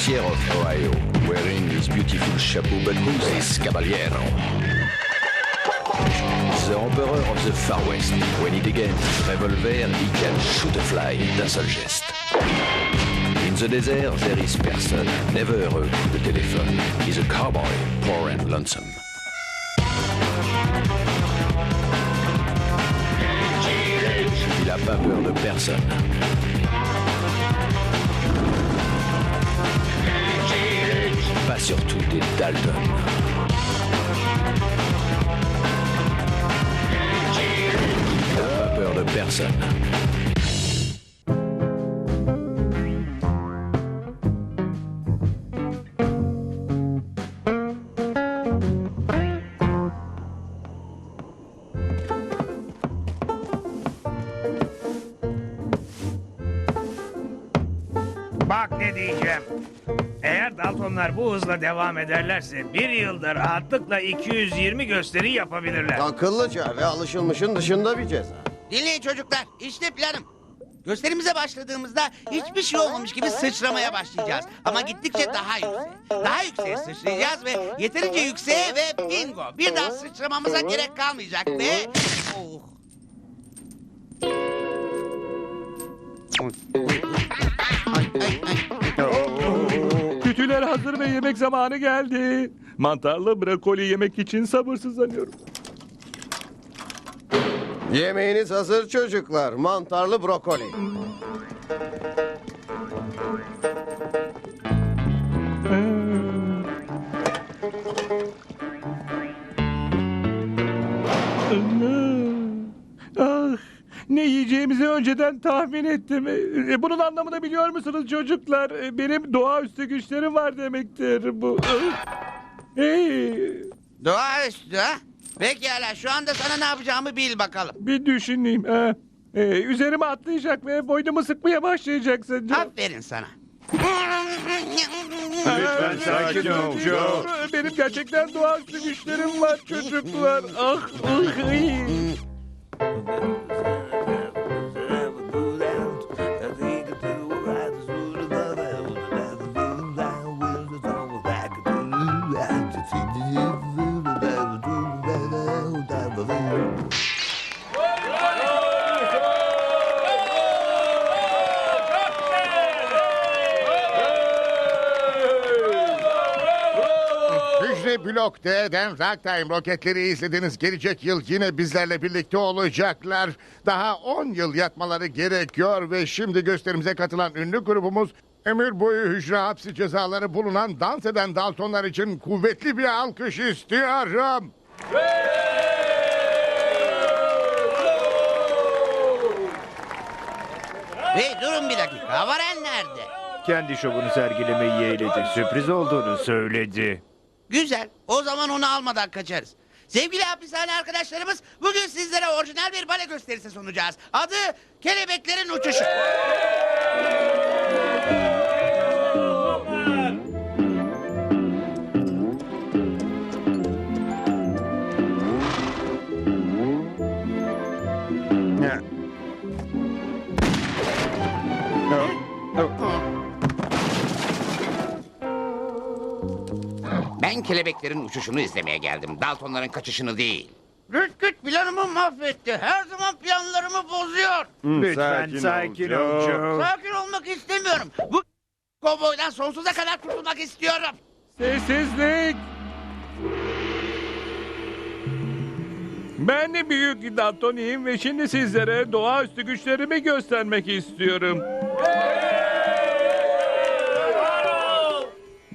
Busier of Ohio, wearing his beautiful chapeau. But who's this caballero? The Emperor of the Far West. When he his revolver, he can shoot a fly d'un seul geste. In the desert, there is person, never a coup de téléphone. He's a cowboy, poor and lonesome. Il a pas peur de personne. Surtout des Dalton. Pas peur de personne. Hızla devam ederlerse bir yılda rahatlıkla 220 gösteri yapabilirler. Akıllıca ve alışılmışın dışında bir ceza. Dinleyin çocuklar. İşte planım. Gösterimize başladığımızda hiçbir şey olmamış gibi sıçramaya başlayacağız. Ama gittikçe daha yükseğe. Daha yükseğe sıçrayacağız ve yeterince yükseğe ve bingo. Bir daha sıçramamıza gerek kalmayacak ve... Oh. Ay, ay, ay. Kütüler hazır ve yemek zamanı geldi. Mantarlı brokoli yemek için sabırsızlanıyorum. Yemeğiniz hazır çocuklar. Mantarlı brokoli. Ne yiyeceğimizi önceden tahmin ettim. E, Bunun anlamını biliyor musunuz çocuklar? E, Benim doğaüstü güçlerim var demektir bu. Ah. Hey, Doğaüstü ha? Pekala şu anda sana ne yapacağımı bil bakalım. bir düşüneyim. Ha. E, üzerime atlayacak ve boynumu sıkmaya başlayacaksın. Aferin sana. Lütfen sakin ol, Joe. Benim gerçekten doğaüstü güçlerim var çocuklar. Ah, ah, ay. Hücre Blok D'den Ragtime roketleri izlediniz. Gelecek yıl yine bizlerle birlikte olacaklar. Daha 10 yıl yatmaları gerekiyor ve şimdi gösterimize katılan ünlü grubumuz ömür boyu hücre hapsi cezaları bulunan dans eden Daltonlar için kuvvetli bir alkış istiyorum. Hey durun bir dakika. Varen nerede? Kendi şovunu sergilemeyi yeğledi. Sürpriz olduğunu söyledi. Güzel. O zaman onu almadan kaçarız. Sevgili hapishane arkadaşlarımız bugün sizlere orijinal bir bale gösterisi sunacağız. Adı Kelebeklerin Uçuşu. Ben kelebeklerin uçuşunu izlemeye geldim. Daltonların kaçışını değil. Rütküt planımı mahvetti. Her zaman planlarımı bozuyor. Lütfen sakin, ol Joe. Sakin olmak istemiyorum. Bu kovboydan sonsuza kadar kurtulmak istiyorum. Sessizlik. Ben de büyük Daltoniyim ve şimdi sizlere doğaüstü güçlerimi göstermek istiyorum.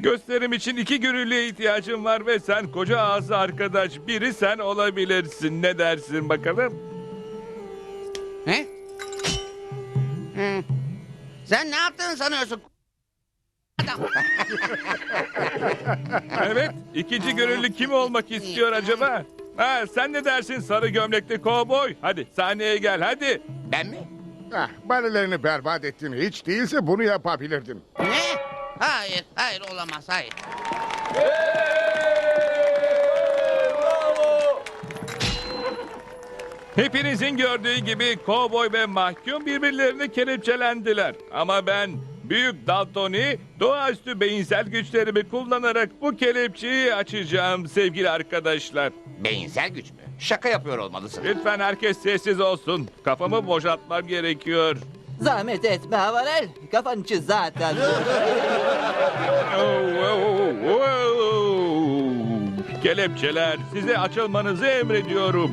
Gösterim için iki gönüllüye ihtiyacım var ve sen koca ağzı arkadaş biri sen olabilirsin. Ne dersin bakalım? He? Hı. Sen ne yaptığını sanıyorsun? Adam. Evet, ikinci gönüllü kim olmak istiyor acaba? Ha, sen ne dersin sarı gömlekli kovboy? Hadi sahneye gel hadi. Ben mi? Ah, balelerini berbat ettin. Hiç değilse bunu yapabilirdin. Ne? Hayır, hayır olamaz, hayır. Hepinizin gördüğü gibi kovboy ve mahkum birbirlerini kelepçelendiler. Ama ben Büyük Daltoni, doğaüstü beyinsel güçlerimi kullanarak bu kelepçeyi açacağım sevgili arkadaşlar. Beyinsel güç mü? Şaka yapıyor olmalısın. Lütfen herkes sessiz olsun. Kafamı boşaltmam gerekiyor. Zahmet etme Havarel. Kafan için zaten. Kelepçeler size açılmanızı emrediyorum.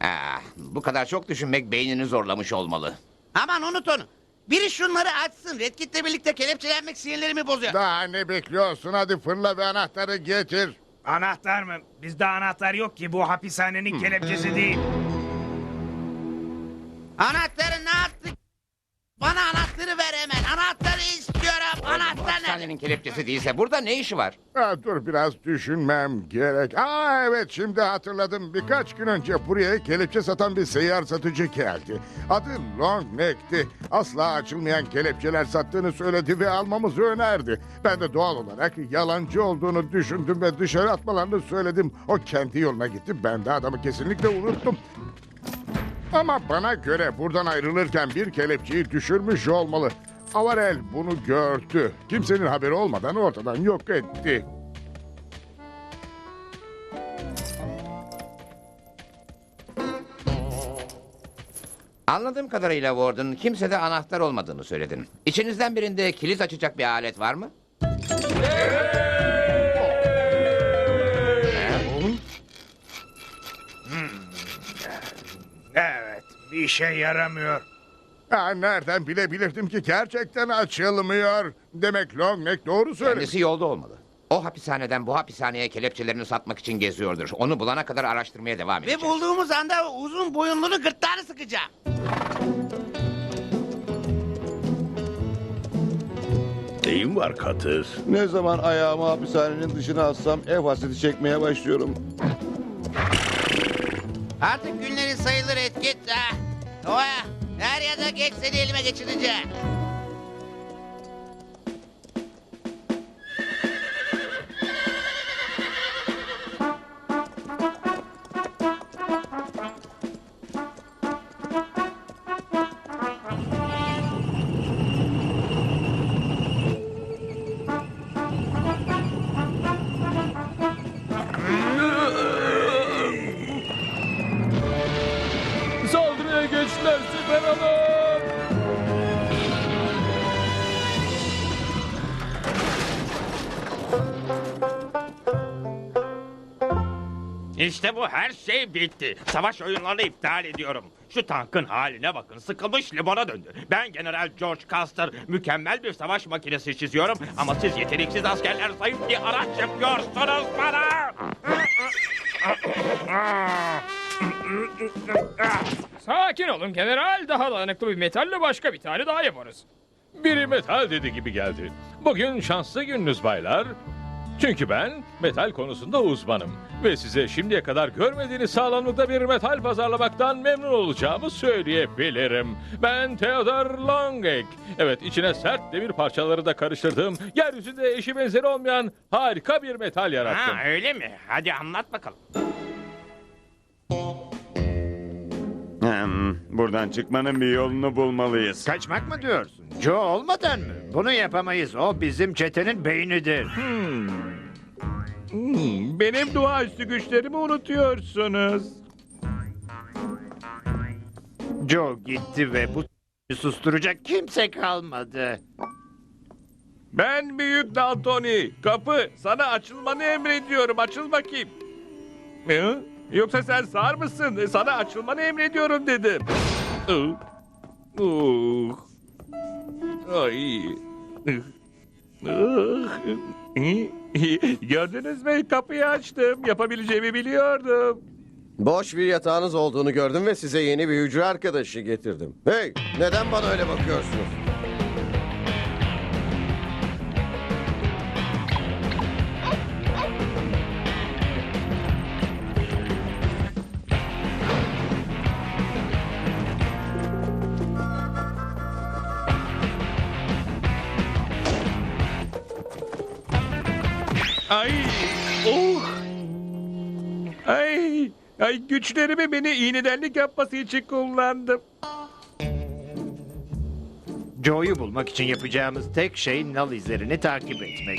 Ah, bu kadar çok düşünmek beynini zorlamış olmalı. Aman unut onu. Biri şunları açsın. Red Kit'le birlikte kelepçelenmek sinirlerimi bozuyor. Daha ne bekliyorsun? Hadi fırla ve anahtarı getir. Anahtar mı? Bizde anahtar yok ki. Bu hapishanenin kelepçesi değil. Anahtarı ne yaptın? Bana anahtarı ver hemen. Hastanenin kelepçesi değilse burada ne işi var? Ha, dur biraz düşünmem gerek. Aa evet şimdi hatırladım. Birkaç gün önce buraya kelepçe satan bir seyyar satıcı geldi. Adı Long Neck'ti. Asla açılmayan kelepçeler sattığını söyledi ve almamızı önerdi. Ben de doğal olarak yalancı olduğunu düşündüm ve dışarı atmalarını söyledim. O kendi yoluna gitti. Ben de adamı kesinlikle unuttum. Ama bana göre buradan ayrılırken bir kelepçeyi düşürmüş olmalı. Avarel bunu gördü. Kimsenin haberi olmadan ortadan yok etti. Anladığım kadarıyla Warden kimsede anahtar olmadığını söyledin. İçinizden birinde kilit açacak bir alet var mı? Evet. Bir işe yaramıyor. Ha, nereden bilebilirdim ki gerçekten açılmıyor. Demek Longneck doğru söyledi. Kendisi yolda olmalı. O hapishaneden bu hapishaneye kelepçelerini satmak için geziyordur. Onu bulana kadar araştırmaya devam Ve edeceğiz. bulduğumuz anda uzun boyunluğunu gırtlağını sıkacağım. Neyin var Katır? Ne zaman ayağımı hapishanenin dışına assam ev hasreti çekmeye başlıyorum. Artık günlerin sayılır etket. Ha. Oya, her ya da geç seni elime geçireceğim. İşte bu her şey bitti. Savaş oyunlarını iptal ediyorum. Şu tankın haline bakın. Sıkılmış limona döndü. Ben General George Custer mükemmel bir savaş makinesi çiziyorum. Ama siz yeteneksiz askerler zayıf bir araç yapıyorsunuz bana. Sakin olun general. Daha dayanıklı bir metalle başka bir tane daha yaparız. Biri metal dedi gibi geldi. Bugün şanslı gününüz baylar. Çünkü ben metal konusunda uzmanım. Ve size şimdiye kadar görmediğiniz sağlamlıkta bir metal pazarlamaktan memnun olacağımı söyleyebilirim. Ben Theodor Longek. Evet içine sert demir parçaları da karıştırdığım, yeryüzünde eşi benzeri olmayan harika bir metal yarattım. Ha öyle mi? Hadi anlat bakalım. Hmm, buradan çıkmanın bir yolunu bulmalıyız. Kaçmak mı diyorsun? Joe olmadan mı? Bunu yapamayız. O bizim çetenin beynidir. Hmm, benim doğaüstü güçlerimi unutuyorsunuz. Joe gitti ve bu susturacak kimse kalmadı. Ben Büyük Daltoni. Kapı sana açılmanı emrediyorum. Açıl bakayım. Hı? Yoksa sen sağır mısın? Sana açılmanı emrediyorum dedim. Uh. Uh. Ay. Uh. Gördünüz mü? Kapıyı açtım. Yapabileceğimi biliyordum. Boş bir yatağınız olduğunu gördüm ve size yeni bir hücre arkadaşı getirdim. Hey, neden bana öyle bakıyorsunuz? Ay. Güçlerimi beni iğnedenlik yapması için kullandım. Joe'yu bulmak için yapacağımız tek şey nal izlerini takip etmek.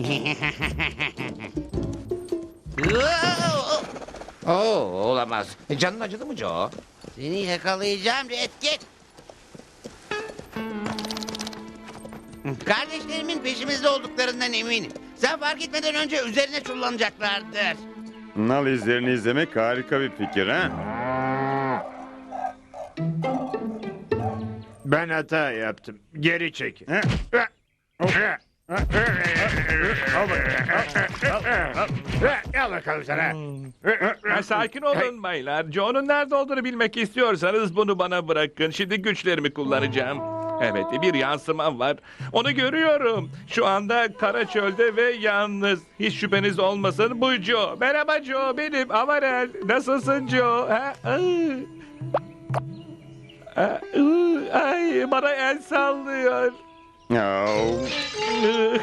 Oo olamaz. Canın acıdı mı Joe? Seni yakalayacağım Red Kardeşlerimin peşimizde olduklarından eminim. Sen fark etmeden önce üzerine çullanacaklardır. Nal izlerini izlemek harika bir fikir ha? Ben hata yaptım. Geri çekin. Al bakalım sana. Ha, sakin olun baylar. Joe'nun nerede olduğunu bilmek istiyorsanız bunu bana bırakın. Şimdi güçlerimi kullanacağım. Evet bir yansımam var. Onu görüyorum. Şu anda kara çölde ve yalnız. Hiç şüpheniz olmasın bu Joe. Merhaba Joe benim Amarel. Nasılsın Joe? Ha? Iı, Ay bana el sallıyor. Oo.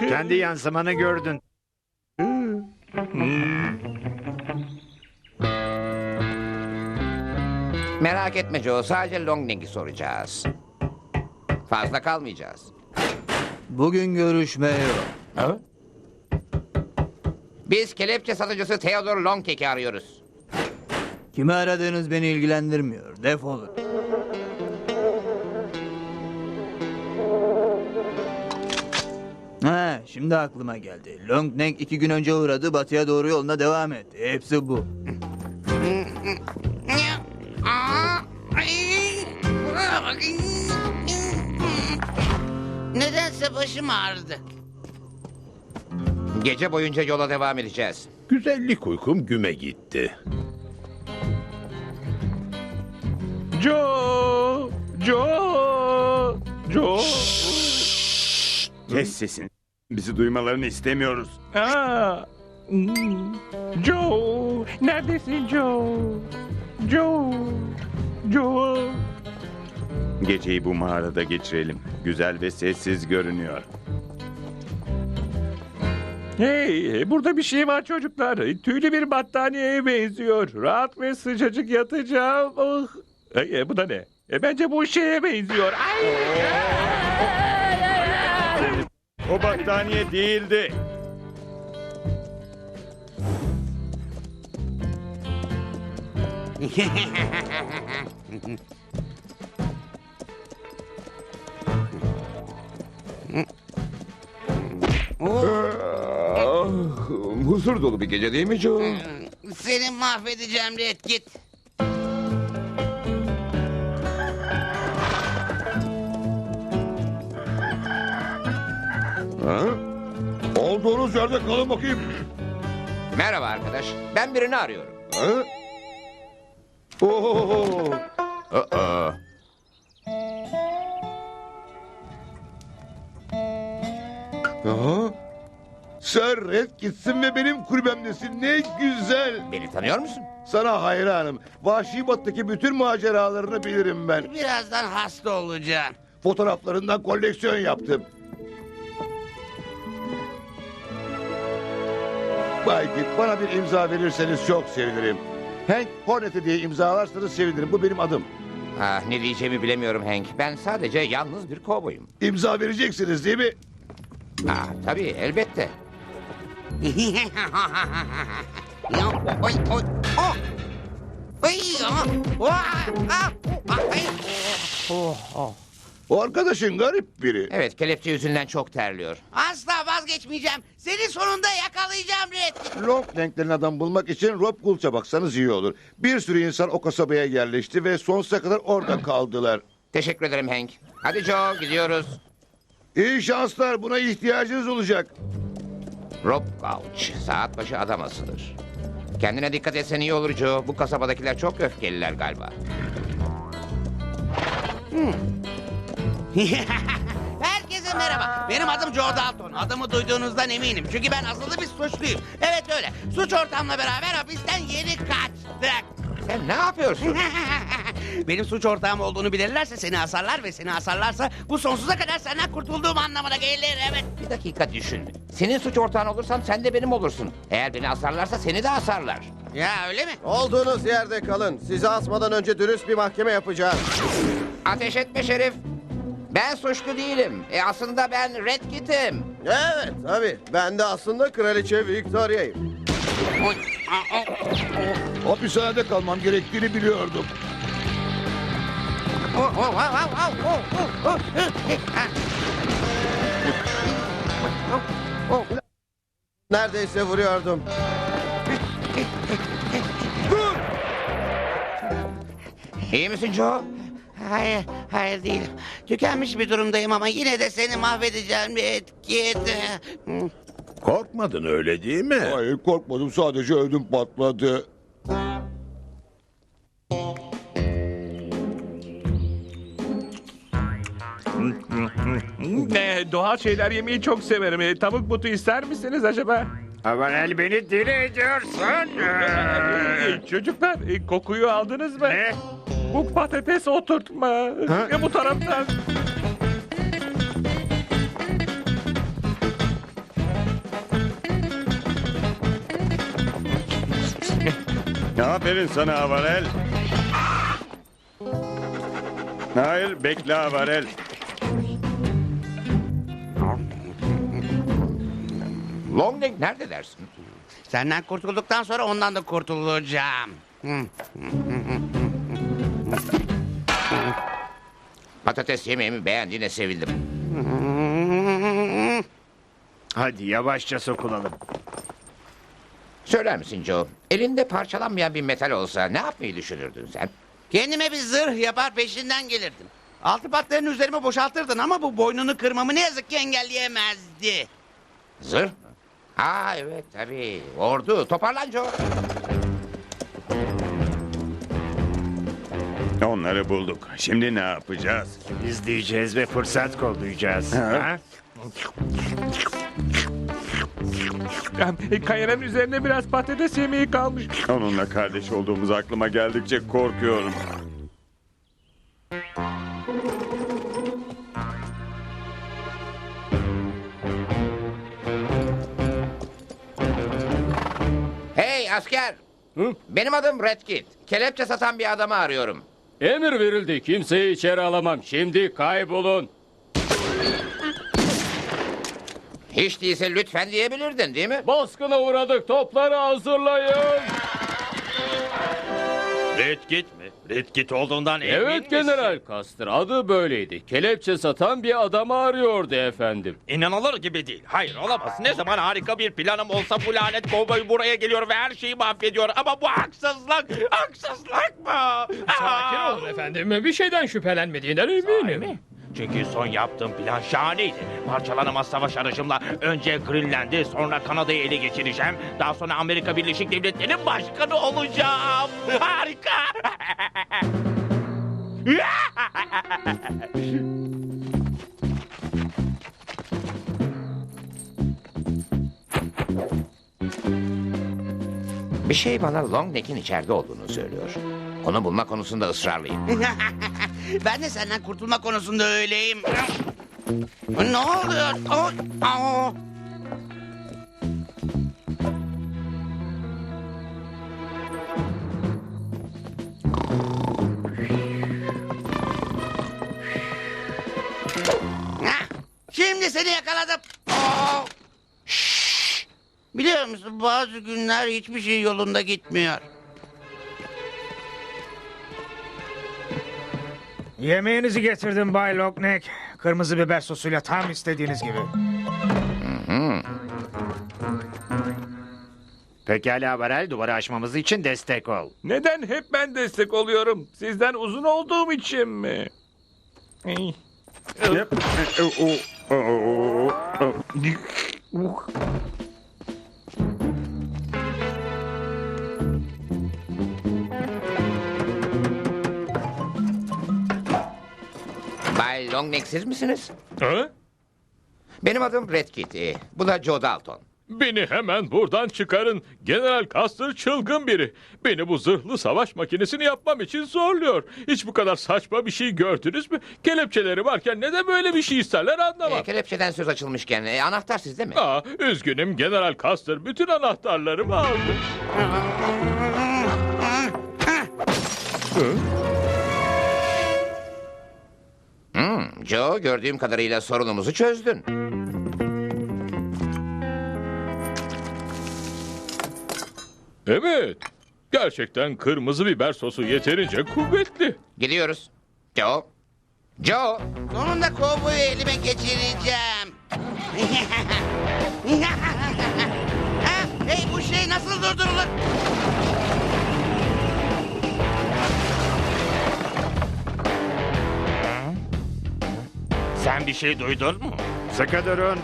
Kendi yansımanı gördün. Merak etme Joe. Sadece Longling'i soracağız. Fazla kalmayacağız. Bugün görüşme yok. Biz kelepçe satıcısı Theodore Longcake'i arıyoruz. Kimi aradığınız beni ilgilendirmiyor. Defolun. Ha, şimdi aklıma geldi. Long Neck iki gün önce uğradı, batıya doğru yoluna devam etti. Hepsi bu. Nedense başım ağrıdı. Gece boyunca yola devam edeceğiz. Güzellik uykum güme gitti. Joe! Joe! Joe! Kes sesini. Bizi duymalarını istemiyoruz. Aa, hmm. Joe, neredesin Joe? Joe, Joe. Geceyi bu mağarada geçirelim. Güzel ve sessiz görünüyor. Hey, burada bir şey var çocuklar. Tüylü bir battaniyeye benziyor. Rahat ve sıcacık yatacağım. Oh. Ay, e, bu da ne? E, bence bu şeye benziyor. Ay! O battaniye değildi. huzur dolu bir gece değil mi Joe? Seni mahvedeceğim Red Kit. Ha? Olduğunuz yerde kalın bakayım. Merhaba arkadaş. Ben birini arıyorum. Ha? Oo. Aa. Aha. Red gitsin ve benim kulübemdesin. Ne güzel. Beni tanıyor musun? Sana hayranım. Vahşi Batı'daki bütün maceralarını bilirim ben. Birazdan hasta olacağım. Fotoğraflarından koleksiyon yaptım. Bay Kit, bana bir imza verirseniz çok sevinirim. Hank Hornet'i diye imzalarsanız sevinirim. Bu benim adım. Ah, ne diyeceğimi bilemiyorum Hank. Ben sadece yalnız bir kovboyum. İmza vereceksiniz değil mi? Ah, tabii elbette. Ya, oy, oy, oh. Oy, vah, ah, ay. O arkadaşın garip biri. Evet, kelepçe yüzünden çok terliyor. Asla vazgeçmeyeceğim. Seni sonunda yakalayacağım Red. Long renklerin adam bulmak için Rob Gulch'a baksanız iyi olur. Bir sürü insan o kasabaya yerleşti ve sonsuza kadar orada kaldılar. Teşekkür ederim Hank. Hadi Joe, gidiyoruz. İyi şanslar, buna ihtiyacınız olacak. Rob Gauch, saat başı adam asılır. Kendine dikkat etsen iyi olur Joe. Bu kasabadakiler çok öfkeliler galiba. Herkese merhaba. Benim adım Joe Dalton. Adımı duyduğunuzdan eminim. Çünkü ben asıllı bir suçluyum. Evet öyle. Suç ortamla beraber hapisten yeni kaçtık. Sen ne yapıyorsun? Benim suç ortağım olduğunu bilirlerse seni asarlar ve seni asarlarsa bu sonsuza kadar senden kurtulduğum anlamına gelir evet. Bir dakika düşün. Senin suç ortağın olursam sen de benim olursun. Eğer beni asarlarsa seni de asarlar. Ya öyle mi? Olduğunuz yerde kalın. Sizi asmadan önce dürüst bir mahkeme yapacağız. Ateş etme şerif. Ben suçlu değilim. E aslında ben Red Kit'im. Evet tabii. Ben de aslında kraliçe Victoria'yım. Oy, Hapishanede kalmam gerektiğini biliyordum. Neredeyse vuruyordum. İyi misin Joe? Hayır, hayır değilim. Tükenmiş bir durumdayım ama yine de seni mahvedeceğim bir etki. Korkmadın öyle değil mi? Hayır korkmadım sadece ödüm patladı. Ne, doğal şeyler yemeyi çok severim. E, tavuk butu ister misiniz acaba? Avarel beni deli ediyorsun. E, çocuklar e, kokuyu aldınız mı? Ne? Bu patates oturtma. E, bu taraftan. Aferin sana Avarel. Hayır bekle Avarel. Longneck nerede dersin? Senden kurtulduktan sonra ondan da kurtulacağım. Hı. Patates yemeğimi beğendiğine sevindim. Hadi yavaşça sokulalım. Söyler misin Joe? Elinde parçalanmayan bir metal olsa ne yapmayı düşünürdün sen? Kendime bir zırh yapar peşinden gelirdim. Altı patlarını üzerime boşaltırdın ama bu boynunu kırmamı ne yazık ki engelleyemezdi. Zırh? Aa evet tabii. Ordu. Toparlan Joe. Onları bulduk. Şimdi ne yapacağız? İzleyeceğiz ve fırsat kollayacağız. Ha? Kayanın üzerine biraz patates yemeği kalmış. Onunla kardeş olduğumuz aklıma geldikçe korkuyorum. Hey asker. Benim adım Red Kit. Kelepçe satan bir adamı arıyorum. Emir verildi. Kimseyi içeri alamam. Şimdi kaybolun. Hiç değilse lütfen diyebilirdin değil mi? Baskına uğradık. Topları hazırlayın. Red Kit mi? Red Kit olduğundan emin Evet misin? General Custer. Adı böyleydi. Kelepçe satan bir adamı arıyordu efendim. İnanılır gibi değil. Hayır olamaz. Ne zaman harika bir planım olsa bu lanet kovboy buraya geliyor ve her şeyi mahvediyor. Ama bu haksızlık. Haksızlık mı? Sakin Aa! olun efendim. Bir şeyden şüphelenmediğinden eminim. Çünkü son yaptığım plan şahaneydi. Parçalanamaz savaş aracımla önce Greenland'i sonra Kanada'yı ele geçireceğim. Daha sonra Amerika Birleşik Devletleri'nin başkanı olacağım. Harika. Bir şey bana Longneck'in içeride olduğunu söylüyor. Onu bulma konusunda ısrarlıyım. ben de senden kurtulma konusunda öyleyim. Ne oluyor? Aa. Hah, Şimdi seni yakaladım. Şşş! Biliyor musun bazı günler hiçbir şey yolunda gitmiyor. Yemeğinizi getirdim Bay Lockneck. Kırmızı biber sosuyla tam istediğiniz gibi. Pekala Avarel duvarı aşmamız için destek ol. Neden hep ben destek oluyorum? Sizden uzun olduğum için mi? Ey. Bay Longneck siz misiniz? Ha? Benim adım Red Kit. Ee, Bu da Joe Dalton. Beni hemen buradan çıkarın. General Custer çılgın biri. Beni bu zırhlı savaş makinesini yapmam için zorluyor. Hiç bu kadar saçma bir şey gördünüz mü? Kelepçeleri varken neden böyle bir şey isterler anlamam. E, kelepçeden söz açılmışken e, anahtar sizde mi? Aa, üzgünüm General Custer bütün anahtarlarımı aldı. Hmm, Joe gördüğüm kadarıyla sorunumuzu çözdün. Evet. Gerçekten kırmızı biber sosu yeterince kuvvetli. Gidiyoruz. Joe. Joe. Sonunda kovboyu elime geçireceğim. ha, hey bu şey nasıl durdurulur? Sen bir şey duydun mu? Sıkı durun.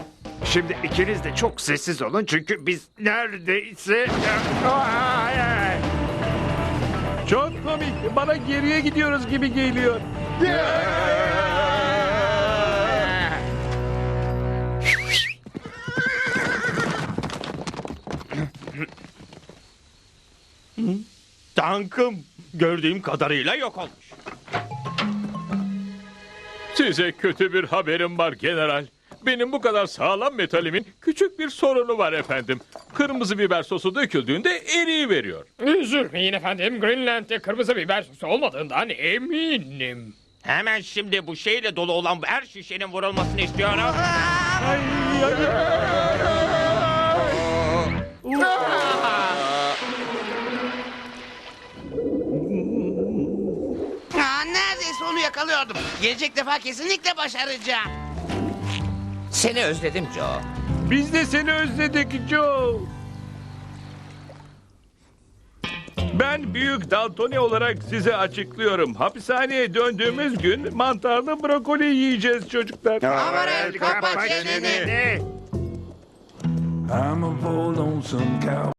Şimdi ikiniz de çok sessiz olun çünkü biz neredeyse... Ay, ay. Çok komik. Bana geriye gidiyoruz gibi geliyor. Tankım gördüğüm kadarıyla yok olmuş. Size kötü bir haberim var general. Benim bu kadar sağlam metalimin küçük bir sorunu var efendim. Kırmızı biber sosu döküldüğünde eriyi veriyor. Üzülmeyin efendim. Greenland'de kırmızı biber sosu olmadığından eminim. Hemen şimdi bu şeyle dolu olan her şişenin vurulmasını istiyorum. Ha, yakalıyordum. Gelecek defa kesinlikle başaracağım. Seni özledim Joe. Biz de seni özledik Joe. Ben büyük Daltoni olarak size açıklıyorum. Hapishaneye döndüğümüz gün mantarlı brokoli yiyeceğiz çocuklar. Amarel kapat çeneni. Ne? I'm a bold lonesome cow.